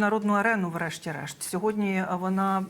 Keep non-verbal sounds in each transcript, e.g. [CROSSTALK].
Народну арену, врешті-решт. Сьогодні вона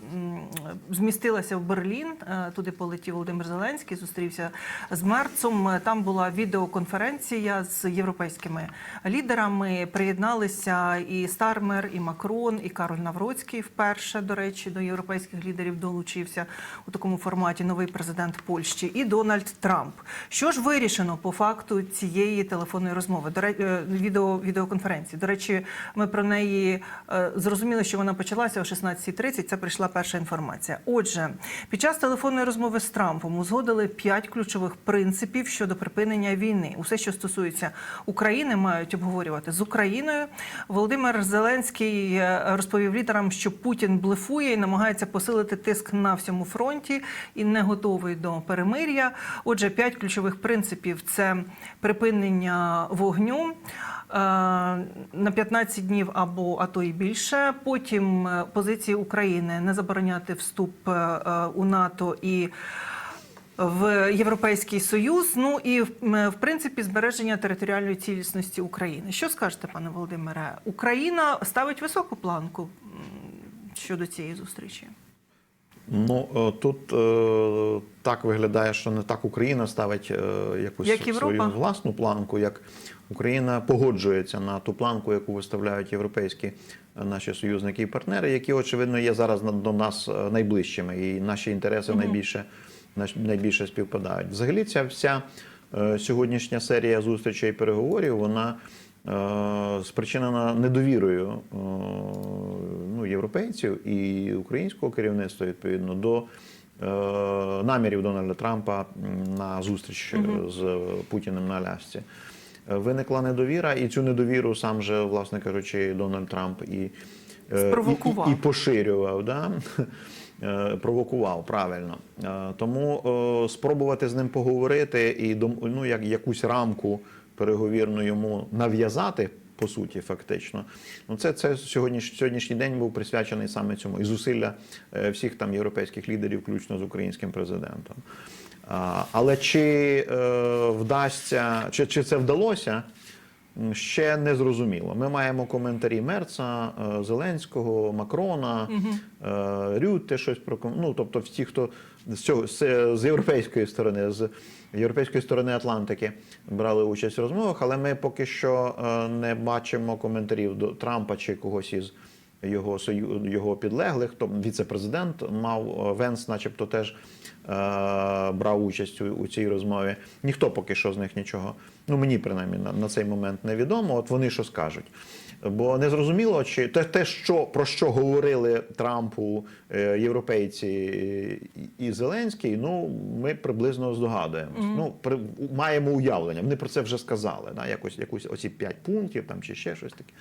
змістилася в Берлін. Е, Туди полетів Володимир Зеленський, зустрівся з Мерцом. Е, Там була відеоконференція з європейськими лідерами. Приєдналися і Стармер, і Макрон, і Кароль Навроцький вперше, до речі, до європейських лідерів долучився у такому форматі новий президент Польщі і Дональд Трамп. Що ж вирішено по факту цієї телефонної розмови? До речі, відео відеоконференції. До речі, ми про неї е, зрозуміли, що вона почалася о 16.30. Це прийшла перша інформація. Отже, під час телефонної розмови з Трампом узгодили п'ять ключових принципів щодо припинення війни. Усе, що стосується України, мають обговорювати з Україною. Володимир Зеленський е, розповів лідерам, що Путін блефує і намагається посилити тиск на всьому фронті і не готовий до перемир'я. Отже, п'ять ключових принципів це припинення вогню. е, На 15 днів або а то і більше. Потім е, позиції України не забороняти вступ е, е, у НАТО і в Європейський Союз. Ну і в принципі збереження територіальної цілісності України. Що скажете, пане Володимире? Україна ставить високу планку щодо цієї зустрічі. Ну е, тут е, так виглядає, що не так Україна ставить е, якусь Як свою власну планку, як Україна погоджується на ту планку, яку виставляють європейські наші союзники і партнери, які очевидно є зараз до нас найближчими, і наші інтереси найбільше наш- найбільше співпадають. Взагалі, ця вся е, сьогоднішня серія зустрічей і переговорів, вона спричинена недовірою е, ну, європейців і українського керівництва відповідно до е, намірів Дональда Трампа на зустріч е, з Путіним на Алясці. Е, Виникла недовіра, і цю недовіру сам же, власне кажучи, Дональд Трамп і, е, Спровокував. і, і поширював. Да? [LAUGHS] Е, Провокував правильно. Е, Тому е, спробувати з ним поговорити і ну, як, якусь рамку переговірну йому нав'язати, по суті, фактично. Ну, це, це сьогодні сьогоднішній день був присвячений саме цьому. І зусилля е, всіх там європейських лідерів, включно з українським президентом. А, Але чи е, вдасться, чи, чи це вдалося? Ще не зрозуміло. Ми маємо коментарі Мерца, е, Зеленського, Макрона, е, Рютте щось про ну, тобто всі, хто з цього з, з європейської сторони, з європейської сторони Атлантики брали участь в розмовах, але ми поки що е, не бачимо коментарів до Трампа чи когось із його сою- його підлеглих. То віце-президент мав Венс, начебто, теж брав участь у, у цій розмові. Ніхто поки що з них нічого. Ну мені принаймні на, на цей момент невідомо. От вони що скажуть. Бо не зрозуміло, чи те, те, що про що говорили Трампу е, європейці і- Зеленський, ну ми приблизно здогадуємось. Ну при, маємо уявлення. Вони про це вже сказали. Да? Якось якусь оці п'ять пунктів там чи ще щось таке.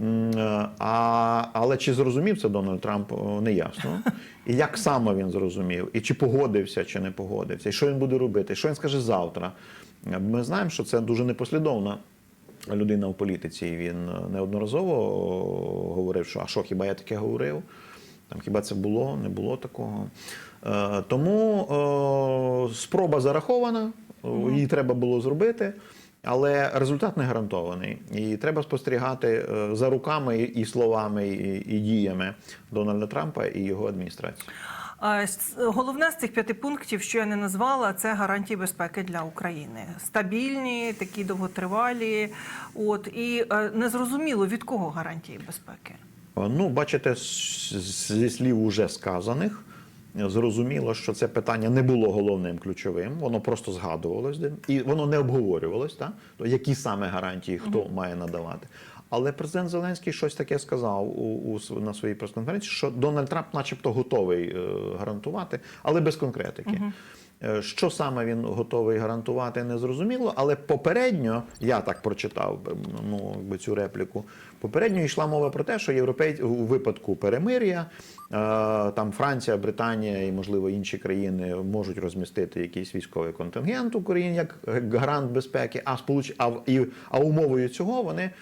Е, А, але чи зрозумів це Дональд Трамп, не ясно. [LAUGHS] І як саме він зрозумів, і чи погодився, чи не погодився, і що він буде робити, і що він скаже завтра. Е, Ми знаємо, що це дуже непослідовна людина в політиці. Він е, неодноразово говорив, що а що, хіба я таке говорив? Там хіба це було, не було такого. Е, тому е, спроба зарахована, її треба було зробити. Але результат не гарантований, і треба спостерігати е, за руками і словами, і, діями Дональда Трампа і його адміністрації. Головне з цих п'яти пунктів, що я не назвала, це гарантії безпеки для України. Стабільні, такі довготривалі. От і е, незрозуміло від кого гарантії безпеки. Ну, бачите, зі слів уже сказаних, зрозуміло, що це питання не було головним ключовим, воно просто згадувалось, і воно не обговорювалось, так? То які саме гарантії хто має надавати. Але президент Зеленський щось таке сказав у, у, на своїй прес-конференції, що Дональд Трамп, начебто, готовий е, гарантувати, але без конкретики. Е, Що саме він готовий гарантувати, не зрозуміло. Але попередньо я так прочитав е, ну, цю репліку. Попередньо йшла мова про те, що європейці у випадку перемир'я е, там Франція, Британія і можливо інші країни можуть розмістити якийсь військовий контингент в Україні як гарант безпеки. А сполуч... а, і, а умовою цього вони е,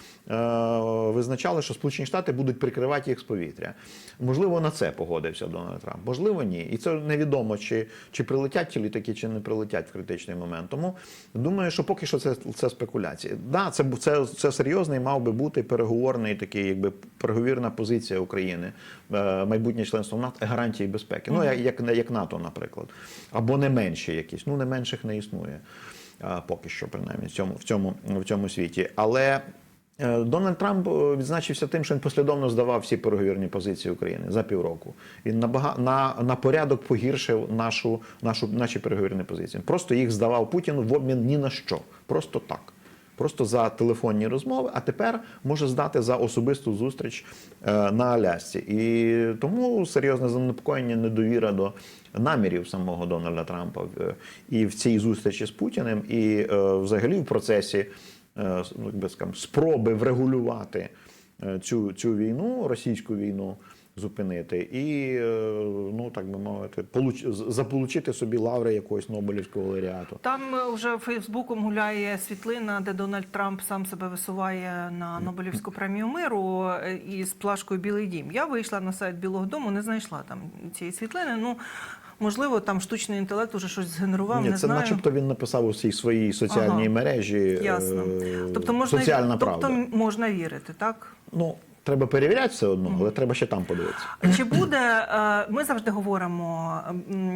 визначали, що Сполучені Штати будуть прикривати їх з повітря. Можливо, на це погодився Дональд Трамп. Можливо, ні. І це невідомо, чи, чи прилетять ті літаки чи не прилетять в критичний момент. Тому думаю, що поки що це, це спекуляції. Да, це, це, це серйозний мав би бути переговорний такий, якби переговірна позиція України, е, майбутнє членство в НАТО, гарантії безпеки. Ну, як, як, НАТО, наприклад. Або не менші якісь. Ну, не менших не існує. Поки що, принаймні, в цьому, в цьому, в цьому світі. Але Е, Дональд Трамп е, відзначився тим, що він послідовно здавав всі переговірні позиції України за півроку. Він набага, на, на порядок погіршив нашу, нашу, наші переговірні позиції. Просто їх здавав Путіну в обмін ні на що. Просто так. Просто за телефонні розмови, а тепер може здати за особисту зустріч е, на Алясці. І тому серйозне занепокоєння, недовіра до намірів самого Дональда Трампа і в цій зустрічі з Путіним, і е, взагалі в процесі е, ну, як спроби врегулювати е, цю, цю війну, російську війну зупинити, і е, ну так би мовити, получ- заполучити собі лаври якогось Нобелівського лауреату. Там вже Фейсбуком гуляє світлина, де Дональд Трамп сам себе висуває на Нобелівську премію миру із плашкою Білий дім. Я вийшла на сайт Білого Дому, не знайшла там цієї світлини. Ну можливо, там штучний інтелект уже щось згенерував. Ні, не це знаю. начебто він написав у цій своїй соціальній Ага. мережі. Ясно. е, Тобто можна соціальна тобто правда. можна вірити, так? Ну, треба перевіряти все одно, але треба ще там подивитися. Чи буде е, ми завжди говоримо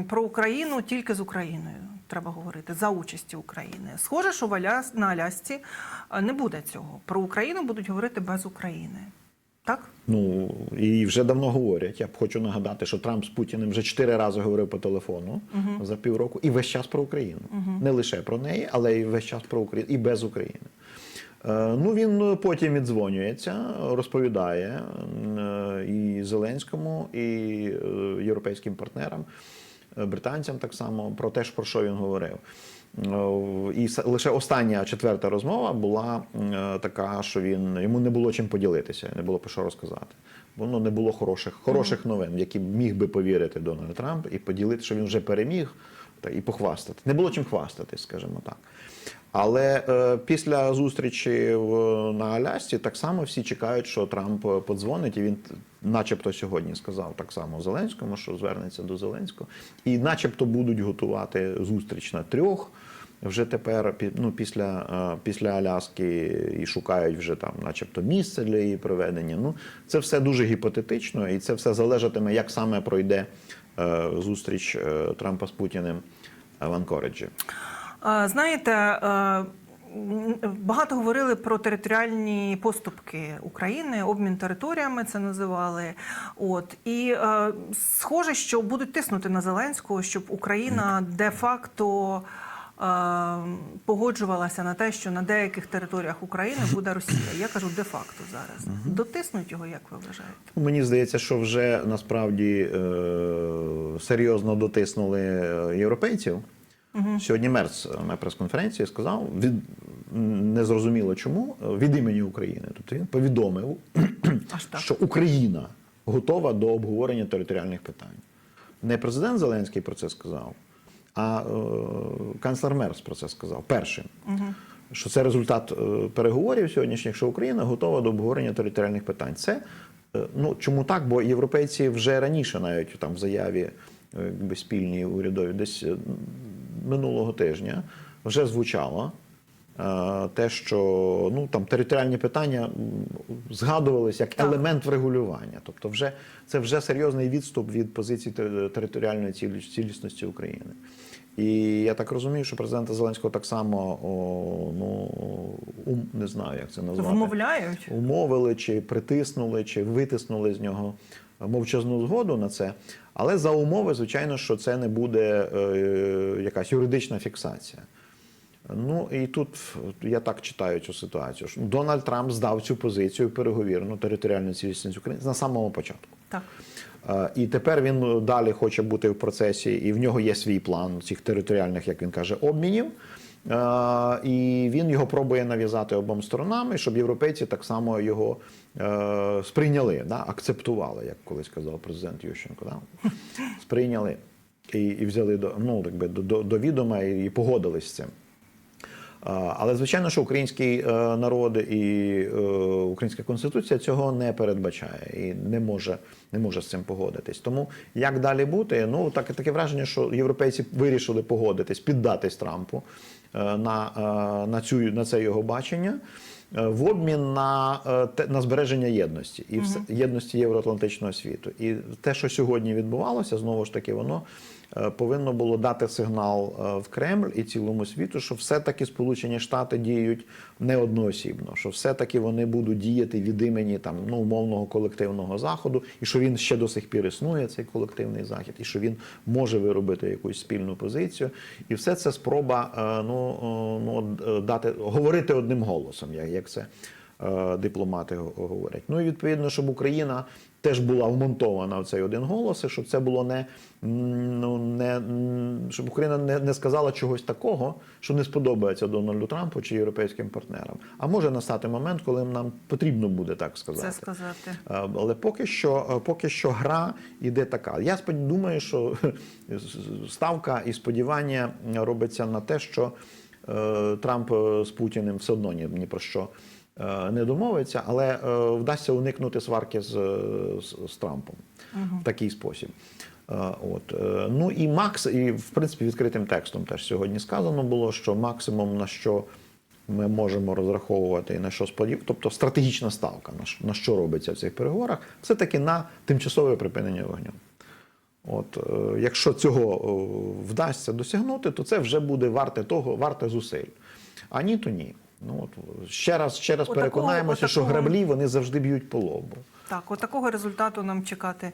про Україну тільки з Україною? Треба говорити за участі України. Схоже, що в Аляс, на Алясці е, не буде цього. Про Україну будуть говорити без України. Так? Ну і вже давно говорять. Я б хочу нагадати, що Трамп з Путіним вже чотири рази говорив по телефону за півроку, і весь час про Україну. Не лише про неї, але й весь час про Україну і без України. Е, Ну він потім віддзвонюється, розповідає е, і Зеленському, і е, європейським партнерам, е, британцям так само про те, про що він говорив. Е, І лише остання четверта розмова була е, така, що він йому не було чим поділитися, не було про що розказати. Бо ну, не було хороших, хороших новин, в які міг би повірити Дональд Трамп і поділити, що він вже переміг, та і похвастати. Не було чим хвастатись, скажімо так. Але е, після зустрічі в, на Алясці так само всі чекають, що Трамп е, подзвонить, і він, начебто, сьогодні сказав так само Зеленському, що звернеться до Зеленського, і начебто будуть готувати зустріч на трьох. Вже тепер ну, після, е, після Аляски і шукають вже там, начебто, місце для її проведення. Ну, це все дуже гіпотетично, і це все залежатиме, як саме пройде е, зустріч Трампа з Путіним в Анкореджі. Знаєте, е, багато говорили про територіальні поступки України, обмін територіями це називали. От і е, схоже, що будуть тиснути на Зеленського, щоб Україна де-факто. е, Погоджувалася на те, що на деяких територіях України буде Росія. Я кажу де-факто зараз. Дотиснуть його, як ви вважаєте? Мені здається, що вже насправді е, серйозно дотиснули е, європейців. Сьогодні Мерц на прес-конференції сказав від незрозуміло чому е, від імені України. Тобто він повідомив, що Україна готова до обговорення територіальних питань. Не президент Зеленський про це сказав, а е, канцлер Мерц про це сказав першим. Що це результат е, переговорів сьогоднішніх, що Україна готова до обговорення територіальних питань. Це е, ну чому так? Бо європейці вже раніше, навіть там в заяві е, якби спільній урядові, десь е, минулого тижня вже звучало. е, Те, що ну там територіальні питання згадувалися як Так. елемент врегулювання, тобто, вже це вже серйозний відступ від позиції територіальної цілісності України. І я так розумію, що президента Зеленського так само о, ну ум, не знаю, як це назвати. Вмовляють? Умовили, чи притиснули, чи витиснули з нього мовчазну згоду на це. Але за умови, звичайно, що це не буде е, якась юридична фіксація. Ну і тут я так читаю цю ситуацію. що Дональд Трамп здав цю позицію переговірну територіальну цілісність України на самого початку. Так. Е, І тепер він далі хоче бути в процесі, і в нього є свій план цих територіальних, як він каже, обмінів. Е, І він його пробує нав'язати обом сторонам, щоб європейці так само його е, сприйняли, да, акцептували, як колись казав президент Ющенко. Да? Сприйняли і, і взяли до, ну, якби, до, до, до відома і, і погодились з цим. Але звичайно, що український е, народ і е, українська конституція цього не передбачає і не може, не може з цим погодитись. Тому як далі бути? Ну так таке враження, що європейці вирішили погодитись, піддатись Трампу е, на, е, на цю на це його бачення. е, В обмін на, е, на збереження єдності і все, єдності євроатлантичного світу. І те, що сьогодні відбувалося, знову ж таки, воно е, повинно було дати сигнал е, в Кремль і цілому світу, що все-таки Сполучені Штати діють не одноосібно, що все-таки вони будуть діяти від імені там ну умовного колективного заходу, і що він ще до сих пір існує, цей колективний захід, і що він може виробити якусь спільну позицію. І все це спроба е, ну, е, ну е, дати говорити одним голосом, як, це е, дипломати говорять. Ну і відповідно, щоб Україна теж була вмонтована в цей один голос, і щоб це було не, ну, не щоб Україна не, не сказала чогось такого, що не сподобається Дональду Трампу чи європейським партнерам. А може настати момент, коли нам потрібно буде так сказати. Це сказати. Але поки що, поки що гра іде така. Я думаю, що [LAUGHS] ставка і сподівання робиться на те, що е, Трамп е, з Путіним все одно ні, ні про що не домовиться, але е, вдасться уникнути сварки з, з, з Трампом в такий спосіб. Е, От е, ну і Макс, і в принципі відкритим текстом теж сьогодні сказано було, що максимум на що ми можемо розраховувати і на що сподіватися, тобто стратегічна ставка, на що, на що робиться в цих переговорах, все таки на тимчасове припинення вогню. От, е, якщо цього е, вдасться досягнути, то це вже буде варте того, варте зусиль. А ні, то ні. Ну от ще раз, ще раз Отакого- переконаємося, що отакого- граблі вони завжди б'ють по лобу. Так, от такого результату нам чекати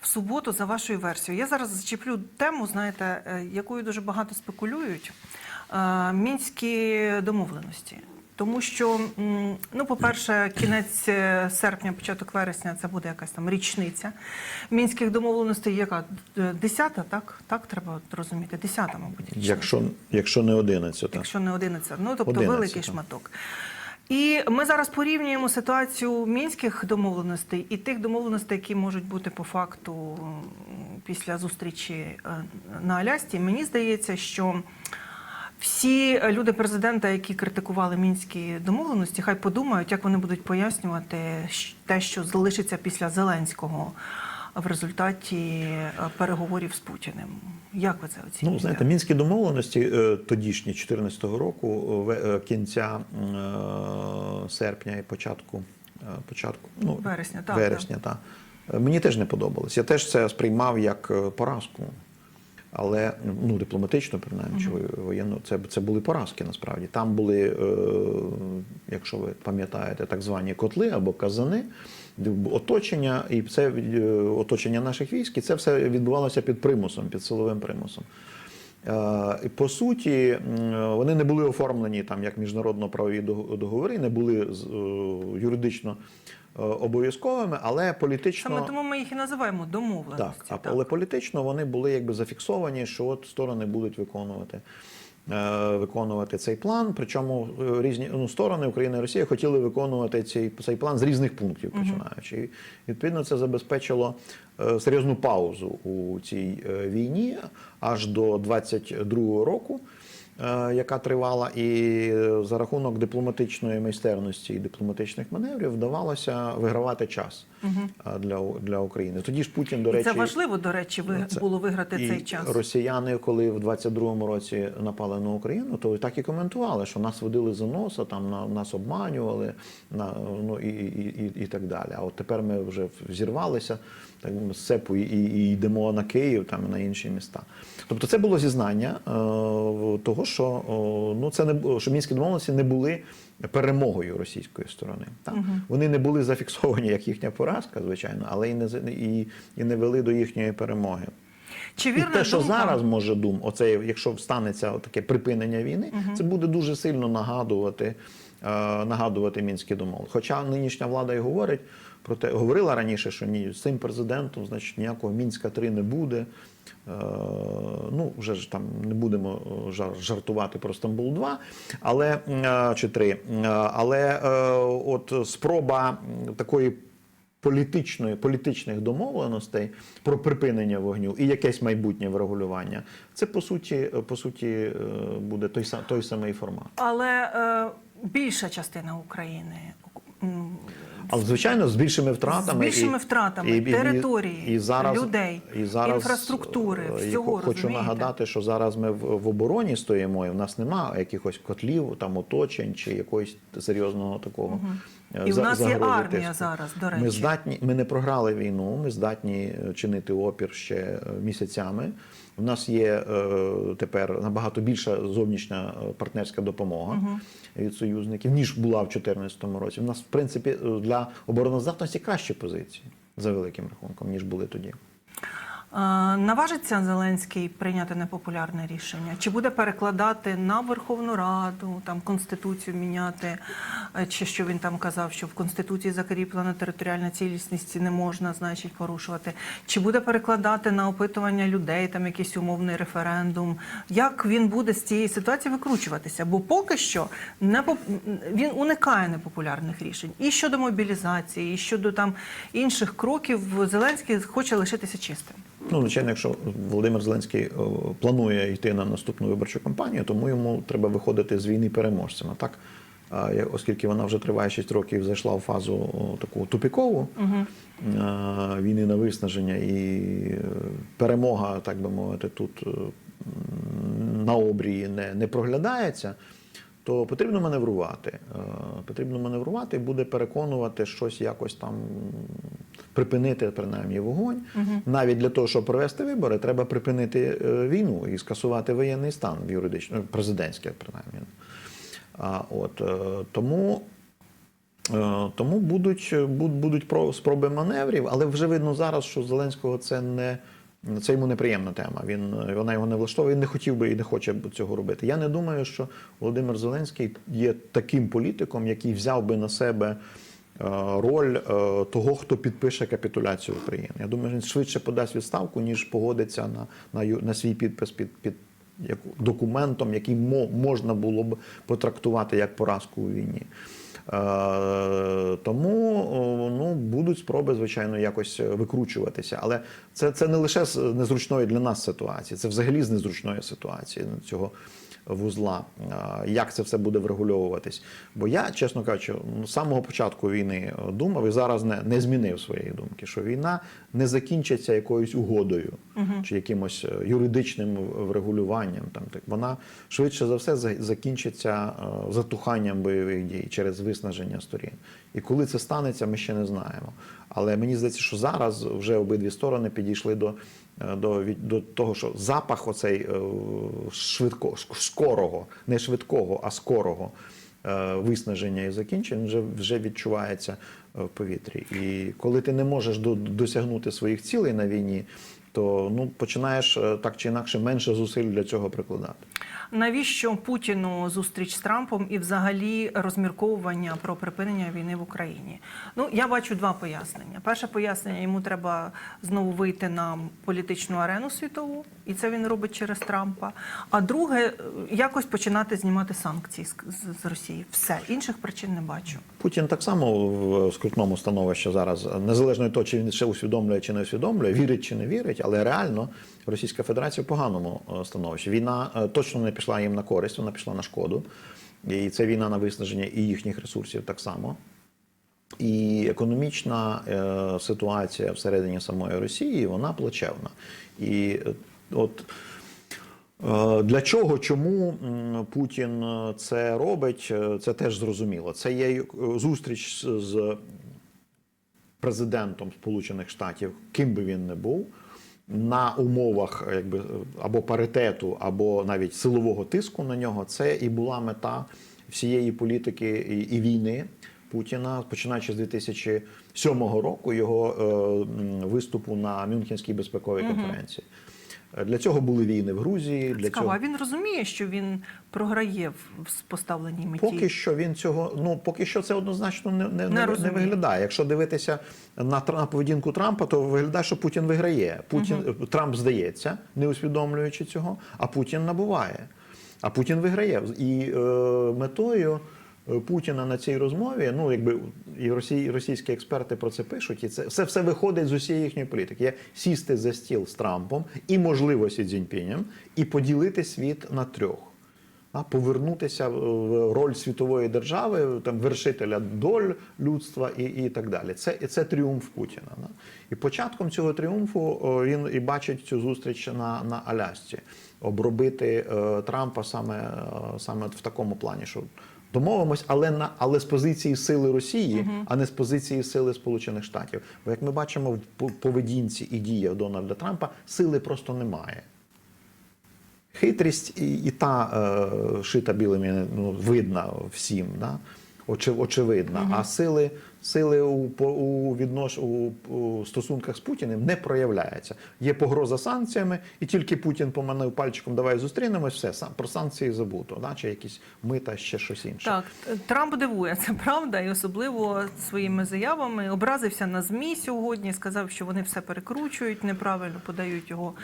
в суботу за вашою версією. Я зараз зачеплю тему, знаєте, е, якою дуже багато спекулюють. Е, Мінські домовленості. Тому що, ну, по-перше, кінець е, серпня, початок вересня це буде якась там річниця мінських домовленостей. Яка Е, десята, так? Так треба розуміти. Десята, мабуть, річниця. Якщо, якщо не 11, то якщо не 11, ну тобто 11, великий шматок. І ми зараз порівнюємо ситуацію мінських домовленостей і тих домовленостей, які можуть бути по факту після зустрічі е, на Алясці. Мені здається, що всі люди президента, які критикували мінські домовленості, хай подумають, як вони будуть пояснювати те, що залишиться після Зеленського в результаті е, переговорів з Путіним. Як ви це оцінюєте? Ну, знаєте, мінські домовленості е, тодішні 14-го року, е, е, кінця е, серпня і початку, е, початку ну, Вересня, так, вересня, та. Е, Мені теж не подобалось. Я теж це сприймав як е, поразку. Але ну, дипломатично, принаймні, чи воєнно, це, це були поразки насправді. Там були, е, якщо ви пам'ятаєте, так звані котли або казани, оточення, і це е, оточення наших військ, і це все відбувалося під примусом, під силовим примусом. Е, По суті, вони не були оформлені там як міжнародно-правові договори, не були юридично обов'язковими, але політично Саме тому ми їх і називаємо домовленості. так, а але політично вони були якби зафіксовані, що от сторони будуть виконувати. е, Виконувати цей план, причому е, різні ну, сторони Україна і Росія хотіли виконувати цей, цей план з різних пунктів, починаючи. І відповідно це забезпечило е, серйозну паузу у цій е, війні аж до 22-го року, е, яка тривала, і е, за рахунок дипломатичної майстерності і дипломатичних маневрів вдавалося вигравати час е, для, для України. Тоді ж Путін, до І речі, це важливо, до речі, ви, це- було виграти і цей час. Росіяни, коли в 22-му році напали на Україну, то так і коментували, що нас водили за носа, там на нас обманювали, на ну і, і, і, і так далі. А от тепер ми вже взірвалися так би, з цепу і, і йдемо на Київ, там на інші міста. Тобто, це було зізнання е, того, що о, ну це не що мінські домовленості не були перемогою російської сторони. Так? Вони не були зафіксовані як їхня поразка, звичайно, але і не і, і не вели до їхньої перемоги. Чи І те, що думка? зараз може дум, оце, якщо станеться таке припинення війни, це буде дуже сильно нагадувати, е, нагадувати мінські домови. Хоча нинішня влада і говорить про те, говорила раніше, що ні, з цим президентом, значить, ніякого мінська 3 не буде. Е, ну, вже ж там не будемо е, жартувати про Стамбул 2, але е, чи 3. Але от спроба такої політичної, політичних домовленостей про припинення вогню і якесь майбутнє врегулювання, це по суті, по суті буде той, той самий формат. Але е, більша частина України. Але звичайно, з більшими втратами З більшими і- втратами території, і зараз людей, інфраструктури, е, всього, хочу розумієте? нагадати, що зараз ми в, в обороні стоїмо, і в нас немає якихось котлів, там оточень чи якогось серйозного такого. е, І в нас є армія тиску. зараз, до речі. Ми здатні, ми не програли війну, ми здатні е, чинити опір ще місяцями. У нас є е, тепер набагато більша зовнішня е, партнерська допомога від союзників, ніж була в 2014 році. У нас, в принципі, е, для обороноздатності кращі позиції за великим рахунком, ніж були тоді. Е, Наважиться Зеленський прийняти непопулярне рішення? Чи буде перекладати на Верховну Раду, там Конституцію міняти? Е, Чи що він там казав, що в Конституції закріплена територіальна цілісність не можна, значить, порушувати? Чи буде перекладати на опитування людей, там якийсь умовний референдум? Як він буде з цієї ситуації викручуватися? Бо поки що не поп... він уникає непопулярних рішень і щодо мобілізації, і щодо там інших кроків. Зеленський хоче лишитися чистим. Ну, звичайно, якщо Володимир Зеленський е, планує йти на наступну виборчу кампанію, тому йому треба виходити з війни переможцем. А так, оскільки вона вже триває 6 років, зайшла в фазу таку тупікову е, війни на виснаження і е, перемога, так би мовити, тут е, на обрії не, не проглядається. То потрібно маневрувати. Е, Потрібно маневрувати і буде переконувати щось якось там припинити принаймні вогонь. Навіть для того, щоб провести вибори, треба припинити е, війну і скасувати воєнний стан в юридично президентський, принаймні. А от е, тому. Е, Тому будуть, будуть про- спроби маневрів, але вже видно зараз, що Зеленського це не це йому неприємна тема. Він вона його не влаштовує. Він не хотів би і не хоче цього робити. Я не думаю, що Володимир Зеленський є таким політиком, який взяв би на себе е, роль е, того, хто підпише капітуляцію України. Я думаю, він швидше подасть відставку, ніж погодиться на, на, на свій підпис під, під як, документом, який мо, можна було б потрактувати як поразку у війні. Е, тому ну, будуть спроби, звичайно, якось викручуватися. Але це, це не лише з незручної для нас ситуації, це взагалі з незручної ситуації цього вузла. Е, Як це все буде врегульовуватись? Бо я, чесно кажучи, ну, з самого початку війни думав і зараз не, не змінив своєї думки, що війна не закінчиться якоюсь угодою чи якимось е, юридичним врегулюванням. Там так вона швидше за все закінчиться е, затуханням бойових дій через виснаження сторін. І коли це станеться, ми ще не знаємо. Але мені здається, що зараз вже обидві сторони підійшли до, е, до, від- до того, що запах оцей е, швидко, скорого, не швидкого, а скорого е, виснаження і закінчення вже, вже відчувається е, в повітрі. І коли ти не можеш до- досягнути своїх цілей на війні, то ну, починаєш е, так чи інакше менше зусиль для цього прикладати. Навіщо Путіну зустріч з Трампом і взагалі розмірковування про припинення війни в Україні? Ну я бачу два пояснення. Перше пояснення йому треба знову вийти на політичну арену світову, і це він робить через Трампа. А друге, е, якось починати знімати санкції з, Росії. Все інших причин не бачу. Путін так само в скрутному становищі зараз, незалежно від того, чи він ще усвідомлює чи не усвідомлює, вірить чи не вірить, але реально Російська Федерація в поганому е, становищі. Війна е, точно не пішла їм на користь, вона пішла на шкоду. І це війна на виснаження і їхніх ресурсів так само. І економічна е, ситуація всередині самої Росії вона плачевна. І е, от Е, Для чого, чому Путін е, це робить, е, це теж зрозуміло. Це є зустріч з президентом Сполучених Штатів, ким би він не був, на умовах якби, або паритету, або навіть силового тиску на нього. Це і була мета всієї політики і, і війни Путіна, починаючи з 2007 року, його е, виступу на Мюнхенській безпековій конференції. Для цього були війни в Грузії. Для Цікаво, цього а він розуміє, що він програє в поставленій меті. поки що він цього ну поки що це однозначно не, не, не, не виглядає. Якщо дивитися на, на поведінку Трампа, то виглядає, що Путін виграє. Путін Трамп здається, не усвідомлюючи цього, а Путін набуває. А Путін виграє. І е, метою Путіна на цій розмові, ну якби і росій, російські експерти про це пишуть, і це все, все виходить з усієї їхньої політики. Є сісти за стіл з Трампом і можливо Сі Цзіньпінем, і поділити світ на трьох. А повернутися в роль світової держави, там вершителя доль людства і, і так далі. Це, це тріумф Путіна. Да? І початком цього тріумфу він і бачить цю зустріч на, на Алясці, обробити е, Трампа саме, е, саме в такому плані, що домовимось, але на але з позиції сили Росії, а не з позиції сили Сполучених Штатів. Бо як ми бачимо в поведінці і діях Дональда Трампа, сили просто немає. Хитрість і, і та е, шита білими ну, видна всім, да? Очевидна. А сили, сили у, у, віднош, у, у стосунках з Путіним не проявляється. Є погроза санкціями, і тільки Путін поманив пальчиком, давай зустрінемось, все, сам, про санкції забуто, да? чи якісь мита, ще щось інше. Так, Трамп дивує, це правда, і особливо своїми заявами образився на змі сьогодні. Сказав, що вони все перекручують, неправильно подають його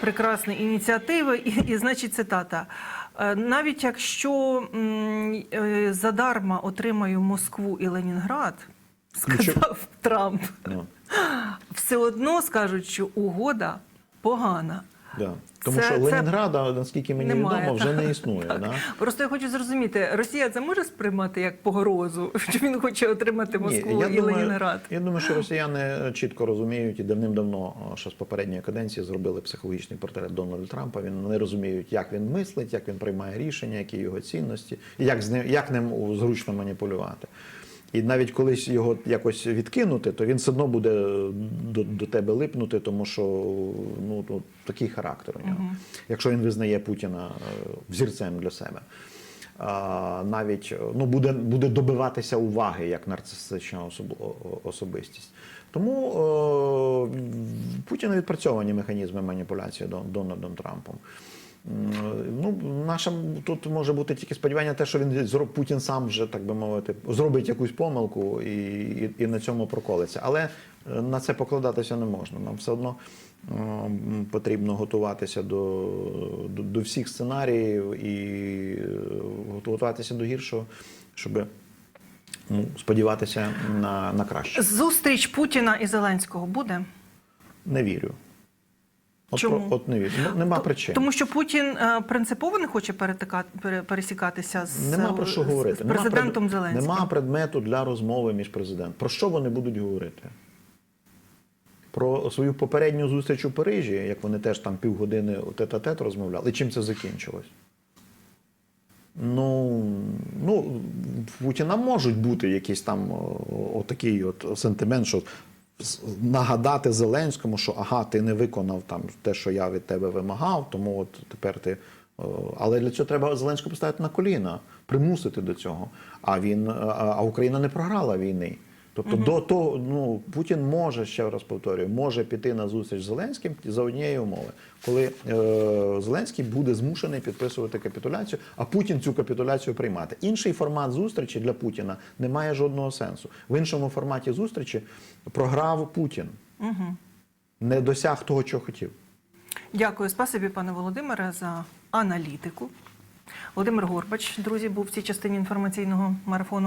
прекрасні ініціативи. І, і значить, цитата: «Е, навіть якщо е, задарма отримаю Москву і Ленінград, сказав Трамп, Ну, все одно скажуть, що угода погана. Да. Тому Це- що це Ленінграда, наскільки мені немає, відомо, вже так. не існує. Так. Да? Просто я хочу зрозуміти, Росія це може сприймати як погрозу, [LAUGHS] що він хоче отримати Москву я і думаю, Ленінград. Я думаю, що росіяни чітко розуміють і давним-давно, о, ще з попередньої каденції, зробили психологічний портрет Дональда Трампа. Він не розуміють, як він мислить, як він приймає рішення, які його цінності, і як з ним, як ним зручно маніпулювати. І навіть колись його якось відкинути, то він все одно буде до, до тебе липнути, тому що ну, ну, такий характер у нього. Якщо він визнає Путіна е, взірцем для себе а, навіть ну, буде, буде добиватися уваги як нарцисична особ- особистість. Тому е, Путіна відпрацьовані механізми маніпуляції Дон- Дональдом Трампом. Ну, наше тут може бути тільки сподівання, те, що він зро- Путін сам вже, так би мовити, зробить якусь помилку і, і, і на цьому проколиться. Але е, на це покладатися не можна. Нам все одно е, потрібно готуватися до, до, до всіх сценаріїв і е, готуватися до гіршого, щоб ну, сподіватися на, на краще. Зустріч Путіна і Зеленського буде? Не вірю. От, Чому? от не. Ну, Нема Т- причин. Тому що Путін е, принципово не хоче перетика- пересікатися з, Нема про що говорити. з Нема президентом пред- Зеленським. Нема предмету для розмови між президентом. Про що вони будуть говорити? Про свою попередню зустріч у Парижі, як вони теж там півгодини тет-а-тет розмовляли. І чим це закінчилось? Ну, ну, в Путіна можуть бути якісь там о, отакий от сентимент, що нагадати Зеленському, що ага, ти не виконав там те, що я від тебе вимагав, тому от тепер ти. Але для цього треба Зеленського поставити на коліна, примусити до цього. А він, а а Україна не програла війни. Тобто до того, ну Путін може ще раз повторюю, може піти на зустріч з Зеленським за однієї умови, коли е, Зеленський буде змушений підписувати капітуляцію, а Путін цю капітуляцію приймати. Інший формат зустрічі для Путіна не має жодного сенсу. В іншому форматі зустрічі програв Путін, не досяг того, чого хотів. Дякую, спасибі, пане Володимире, за аналітику. Володимир Горбач, друзі, був в цій частині інформаційного марафону.